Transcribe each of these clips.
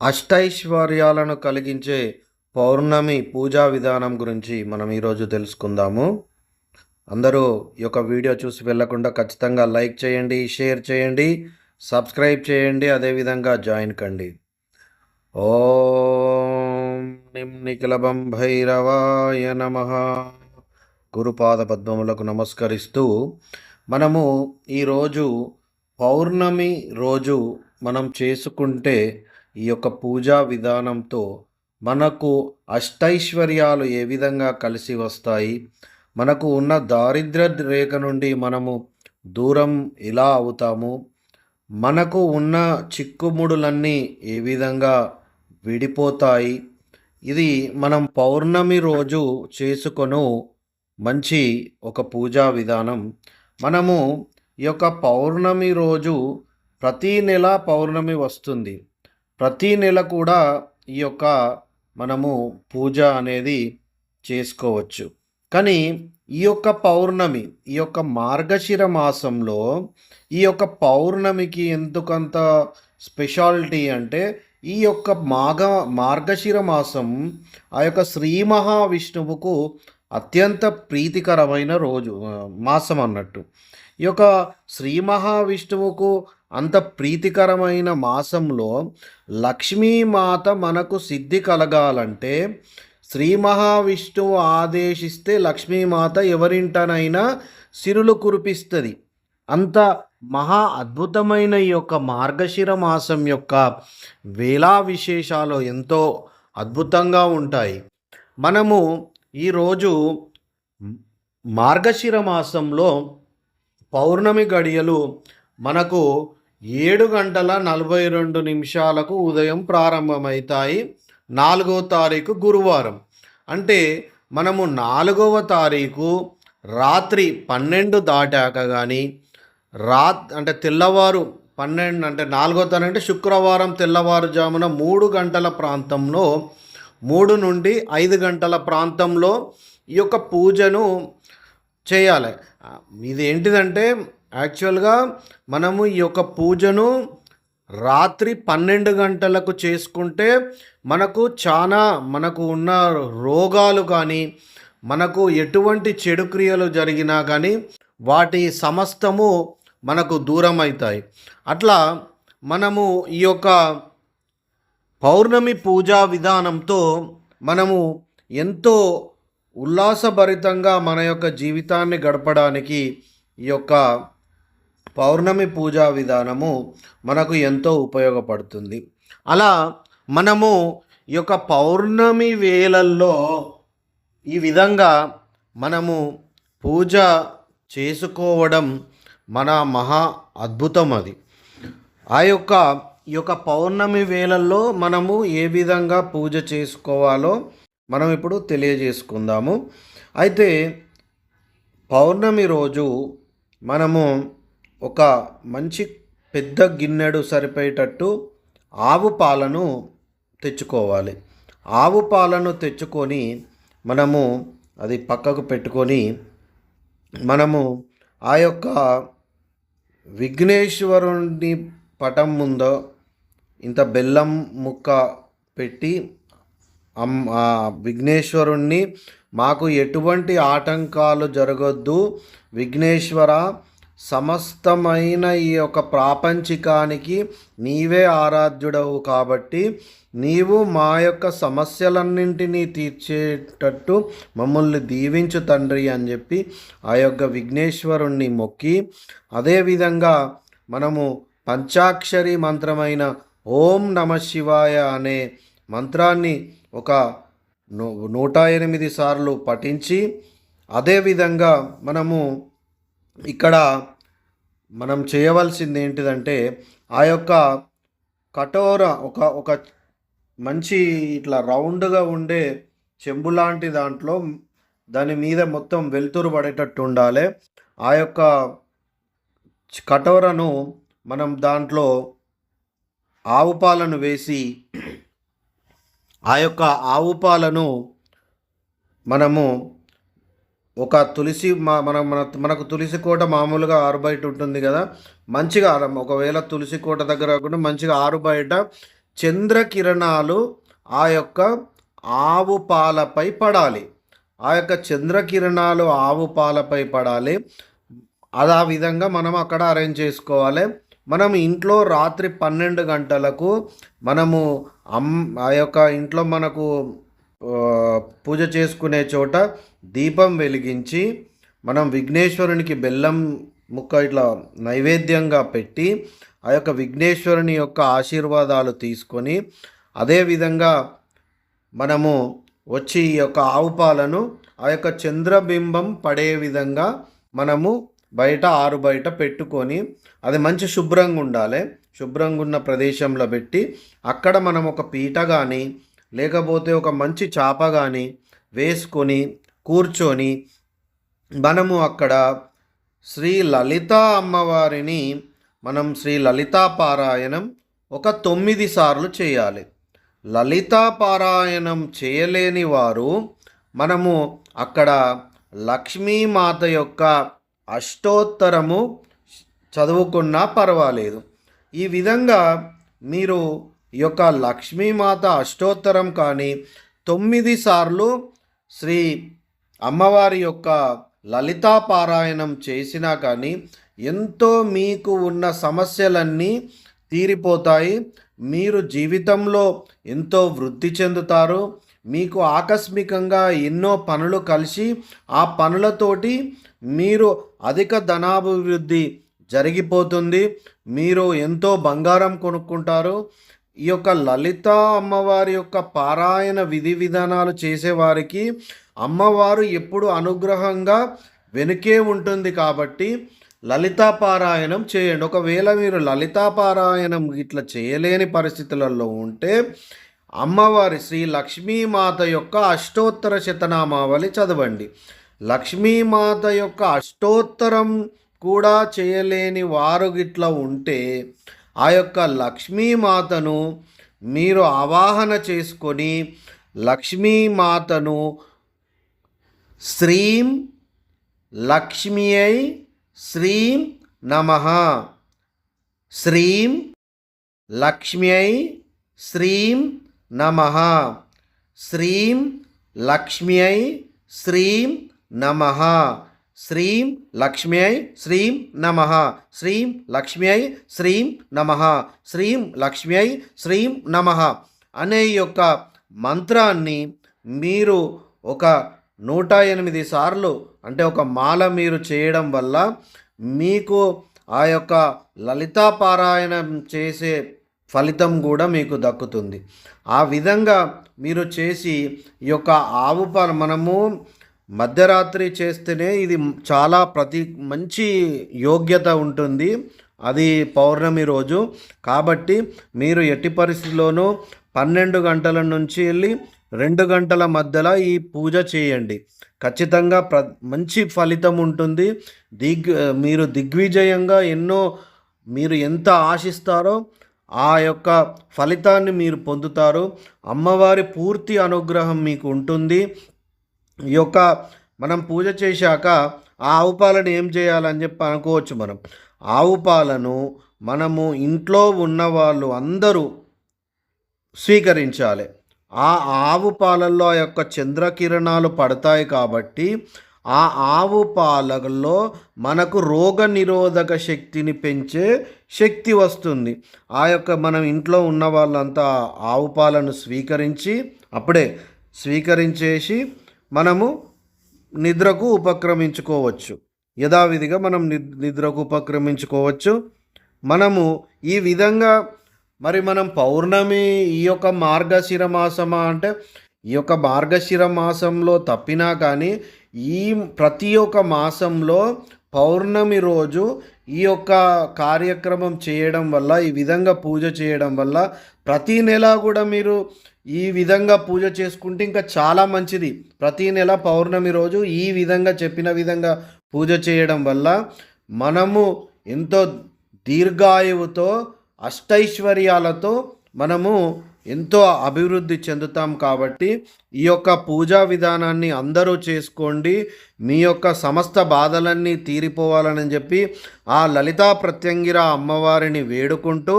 అష్టైశ్వర్యాలను కలిగించే పౌర్ణమి పూజా విధానం గురించి మనం ఈరోజు తెలుసుకుందాము. అందరూ ఈ యొక్క వీడియో చూసి వెళ్ళకుండా ఖచ్చితంగా లైక్ చేయండి షేర్ చేయండి సబ్స్క్రైబ్ చేయండి అదేవిధంగా జాయిన్ కండి. ఓం నిం నిఖిలభం భైరవాయ నమ. గురుపాద పద్మములకు నమస్కరిస్తూ మనము ఈరోజు పౌర్ణమి రోజు మనం చేసుకుంటే ఈ యొక్క పూజా విధానంతో మనకు అష్టైశ్వర్యాలు ఏ విధంగా కలిసి వస్తాయి? మనకు ఉన్న దారిద్ర రేఖ నుండి మనము దూరం ఎలా అవుతాము. మనకు ఉన్న చిక్కుముడులన్నీ ఏ విధంగా విడిపోతాయి? ఇది మనం పౌర్ణమి రోజు చేసుకొను మంచి ఒక పూజా విధానం. మనము ఈ యొక్క పౌర్ణమి రోజు ప్రతీ నెల పౌర్ణమి వస్తుంది. ప్రతీ నెల కూడా ఈ యొక్క మనము పూజ అనేది చేసుకోవచ్చు. కానీ ఈ యొక్క పౌర్ణమి ఈ యొక్క మార్గశిర మాసంలో ఈ యొక్క పౌర్ణమికి ఎందుకంత స్పెషాలిటీ అంటే ఈ యొక్క మాఘ మార్గశిర మాసం ఆ యొక్క శ్రీ మహావిష్ణువుకు అత్యంత ప్రీతికరమైన రోజు మాసం అన్నట్టు. ఈ యొక్క శ్రీ మహావిష్ణువుకు అంత ప్రీతికరమైన మాసంలో లక్ష్మీమాత మనకు సిద్ధి కలగాలంటే శ్రీ మహావిష్ణువు ఆదేశిస్తే లక్ష్మీమాత ఎవరింటనైనా సిరులు కురిపిస్తుంది. అంత మహా అద్భుతమైన ఈ యొక్క మార్గశిర మాసం యొక్క వేలా విశేషాలు ఎంతో అద్భుతంగా ఉంటాయి. మనము ఈరోజు మార్గశిర మాసంలో పౌర్ణమి గడియలు మనకు ఏడు గంటల నలభై రెండు నిమిషాలకు ఉదయం ప్రారంభమవుతాయి. నాలుగో తారీఖు గురువారం. అంటే మనము నాలుగవ తారీఖు రాత్రి పన్నెండు దాటాక కానీ రాత్ అంటే తెల్లవారు పన్నెండు అంటే నాలుగో తారీఖు అంటే శుక్రవారం తెల్లవారుజామున మూడు గంటల ప్రాంతంలో మూడు నుండి ఐదు గంటల ప్రాంతంలో ఈ యొక్క పూజను చేయాలి. ఇది ఏంటిదంటే యాక్చువల్గా మనము ఈ యొక్క పూజను రాత్రి పన్నెండు గంటలకు చేసుకుంటే మనకు చాలా మనకు ఉన్న రోగాలు కానీ మనకు ఎటువంటి చెడు క్రియలు జరిగినా కానీ వాటి సమస్తము మనకు దూరం అవుతాయి అట్లా మనము ఈ యొక్క పౌర్ణమి పూజా విధానంతో మనము ఎంతో ఉల్లాసభరితంగా మన యొక్క జీవితాన్ని గడపడానికి ఈ యొక్క పౌర్ణమి పూజా విధానము మనకు ఎంతో ఉపయోగపడుతుంది. అలా మనము ఈ యొక్క పౌర్ణమి వేళల్లో ఈ విధంగా మనము పూజ చేసుకోవడం మన మహా అద్భుతం అది. ఆ యొక్క ఈ యొక్క పౌర్ణమి వేళల్లో మనము ఏ విధంగా పూజ చేసుకోవాలో మనం ఇప్పుడు తెలియజేసుకుందాము. అయితే పౌర్ణమి రోజు మనము ఒక మంచి పెద్ద గిన్నెడు సరిపోయేటట్టు ఆవు పాలను తెచ్చుకోవాలి. ఆవు పాలను తెచ్చుకొని మనము అది పక్కకు పెట్టుకొని మనము ఆ యొక్క విఘ్నేశ్వరుని పటం ముందో ఇంత బెల్లం ముక్క పెట్టి అమ్ ఆ విఘ్నేశ్వరుణ్ణి మాకు ఎటువంటి ఆటంకాలు జరగొద్దు. విఘ్నేశ్వర సమస్తమైన ఈ యొక్క ప్రాపంచికానికి నీవే ఆరాధ్యుడవు కాబట్టి నీవు మా యొక్క సమస్యలన్నింటినీ తీర్చేటట్టు మమ్మల్ని దీవించు తండ్రి అని చెప్పి ఆ యొక్క విఘ్నేశ్వరుణ్ణి మొక్కి అదేవిధంగా మనము పంచాక్షరి మంత్రమైన ఓం నమ శివాయ అనే మంత్రాన్ని ఒక నూ- నూట ఎనిమిది సార్లు పఠించి అదేవిధంగా మనము ఇక్కడ మనం చేయవలసింది ఏంటిదంటే ఆ యొక్క కటోర ఒక ఒక మంచి ఇట్లా రౌండ్గా ఉండే చెంబు లాంటి దాంట్లో దాని మీద మొత్తం వెలుతురు పడేటట్టు ఉండాలి. ఆ యొక్క కటోరను మనం దాంట్లో ఆవు పాలను వేసి ఆ యొక్క ఆవు పాలను మనము ఒక తులసి మన మన మనకు తులసి కోట మామూలుగా ఆరు బయట ఉంటుంది కదా మంచిగా ఒకవేళ తులసి కోట దగ్గర కాకుండా మంచిగా ఆరు బయట చంద్రకిరణాలు ఆ యొక్క ఆవు పాలపై పడాలి. ఆ యొక్క చంద్రకిరణాలు ఆవు పాలపై పడాలి. అది ఆ విధంగా మనం అక్కడ అరేంజ్ చేసుకోవాలి. మనం ఇంట్లో రాత్రి పన్నెండు గంటలకు మనము అమ్ ఆ యొక్క ఇంట్లో మనకు పూజ చేసుకునే చోట దీపం వెలిగించి మనం విఘ్నేశ్వరునికి బెల్లం ముక్క ఇట్లా నైవేద్యంగా పెట్టి ఆ యొక్క విఘ్నేశ్వరుని యొక్క ఆశీర్వాదాలు తీసుకొని అదేవిధంగా మనము వచ్చి ఈ యొక్క ఆవు పాలను ఆ యొక్క చంద్రబింబం పడే విధంగా మనము బయట ఆరు బయట పెట్టుకొని అది మంచి శుభ్రంగా ఉండాలి. శుభ్రంగా ఉన్న ప్రదేశంలో పెట్టి అక్కడ మనం ఒక పీట కానీ లేకపోతే ఒక మంచి చాప కానీ వేసుకొని కూర్చొని మనము అక్కడ శ్రీ లలిత అమ్మవారిని మనం శ్రీ లలితా పారాయణం ఒక తొమ్మిది సార్లు చేయాలి. లలితా పారాయణం చేయలేని వారు మనము అక్కడ లక్ష్మీమాత యొక్క అష్టోత్తరము చదువుకున్నా పర్వాలేదు. ఈ విధంగా మీరు ఈ యొక్క లక్ష్మీమాత అష్టోత్తరం కానీ తొమ్మిది సార్లు శ్రీ అమ్మవారి యొక్క లలితా పారాయణం చేసినా కానీ ఎంతో మీకు ఉన్న సమస్యలన్నీ తీరిపోతాయి. మీరు జీవితంలో ఎంతో వృద్ధి చెందుతారు. మీకు ఆకస్మికంగా ఎన్నో పనులు కలిసి ఆ పనులతోటి మీరు అధిక ధనాభివృద్ధి జరిగిపోతుంది. మీరు ఎంతో బంగారం కొనుక్కుంటారు. ఈ యొక్క లలిత అమ్మవారి యొక్క పారాయణ విధి విధానాలు చేసేవారికి అమ్మవారు ఎప్పుడు అనుగ్రహంగా వెనుకే ఉంటుంది కాబట్టి లలితా పారాయణం చేయండి. ఒకవేళ మీరు లలితా పారాయణం ఇట్లా చేయలేని పరిస్థితులలో ఉంటే అమ్మవారి శ్రీ లక్ష్మీమాత యొక్క అష్టోత్తర శతనామావళి చదవండి. లక్ష్మీమాత యొక్క అష్టోత్తరం కూడా చేయలేని వారు గిట్లా ఉంటే ఆ యొక్క లక్ష్మీమాతను మీరు ఆవాహన చేసుకొని లక్ష్మీమాతను శ్రీం లక్ష్మీయై శ్రీం నమ. శ్రీం లక్ష్మ్యై శ్రీం నమ. శ్రీం లక్ష్మ్యై శ్రీం నమ. శ్రీం లక్ష్మ్యై శ్రీం నమ. శ్రీం లక్ష్మ్యై శ్రీం నమ. శ్రీం లక్ష్మ్యై శ్రీం నమ. అనే యొక్క మంత్రాన్ని మీరు ఒక నూట ఎనిమిది సార్లు అంటే ఒక మాల మీరు చేయడం వల్ల మీకు ఆ యొక్క లలితాపారాయణం చేసే ఫలితం కూడా మీకు దక్కుతుంది. ఆ విధంగా మీరు చేసి ఈ యొక్క ఆవు పాలు మనము మధ్యరాత్రి చేస్తేనే ఇది చాలా ప్రతి మంచి యోగ్యత ఉంటుంది. అది పౌర్ణమి రోజు. కాబట్టి మీరు ఎట్టి పరిస్థితిలోనూ పన్నెండు గంటల నుంచి వెళ్ళి రెండు గంటల మధ్యలో ఈ పూజ చేయండి. ఖచ్చితంగా ప్ర మంచి ఫలితం ఉంటుంది. దిగ్ మీరు దిగ్విజయంగా ఎన్నో మీరు ఎంత ఆశిస్తారో ఆ యొక్క ఫలితాన్ని మీరు పొందుతారు. అమ్మవారి పూర్తి అనుగ్రహం మీకు ఉంటుంది. ఈ యొక్క మనం పూజ చేశాక ఆ ఆవు పాలను ఏం చేయాలని చెప్పి అనుకోవచ్చు మనం. ఆవు పాలను మనము ఇంట్లో ఉన్న వాళ్ళు అందరూ స్వీకరించాలి. ఆ ఆవు పాలల్లో ఆ యొక్క చంద్రకిరణాలు పడతాయి కాబట్టి ఆ ఆవు పాలలో మనకు రోగ నిరోధక శక్తిని పెంచే శక్తి వస్తుంది. ఆ యొక్క మనం ఇంట్లో ఉన్న వాళ్ళంతా ఆవు పాలను స్వీకరించి అప్పుడే స్వీకరించేసి మనము నిద్రకు ఉపక్రమించుకోవచ్చు. యథావిధిగా మనం ని నిద్రకు ఉపక్రమించుకోవచ్చు. మనము ఈ విధంగా మరి మనం పౌర్ణమి ఈ యొక్క మార్గశిర మాసమా అంటే ఈ యొక్క మార్గశిర మాసంలో తప్పినా కానీ ఈ ప్రతి ఒక్క మాసంలో పౌర్ణమి రోజు ఈ యొక్క కార్యక్రమం చేయడం వల్ల ఈ విధంగా పూజ చేయడం వల్ల ప్రతి నెల కూడా మీరు ఈ విధంగా పూజ చేసుకుంటే ఇంకా చాలా మంచిది. ప్రతి నెల పౌర్ణమి రోజు ఈ విధంగా చెప్పిన విధంగా పూజ చేయడం వల్ల మనము ఎంతో దీర్ఘాయువుతో అష్టైశ్వర్యాలతో మనము ఎంతో అభివృద్ధి చెందుతాం కాబట్టి ఈ యొక్క పూజా విధానాన్ని అందరూ చేసుకోండి. మీ యొక్క సమస్త బాధలన్నీ తీరిపోవాలని చెప్పి ఆ లలితా ప్రత్యంగిర అమ్మవారిని వేడుకుంటూ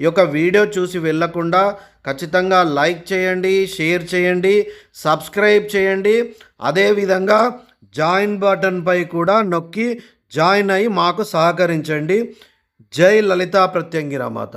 ఈ యొక్క వీడియో చూసి వెళ్ళకుండా ఖచ్చితంగా లైక్ చేయండి షేర్ చేయండి సబ్స్క్రైబ్ చేయండి. అదేవిధంగా జాయిన్ బటన్పై కూడా నొక్కి జాయిన్ అయ్యి మాకు సహకరించండి. జై లలితా ప్రత్యంగిర మాత.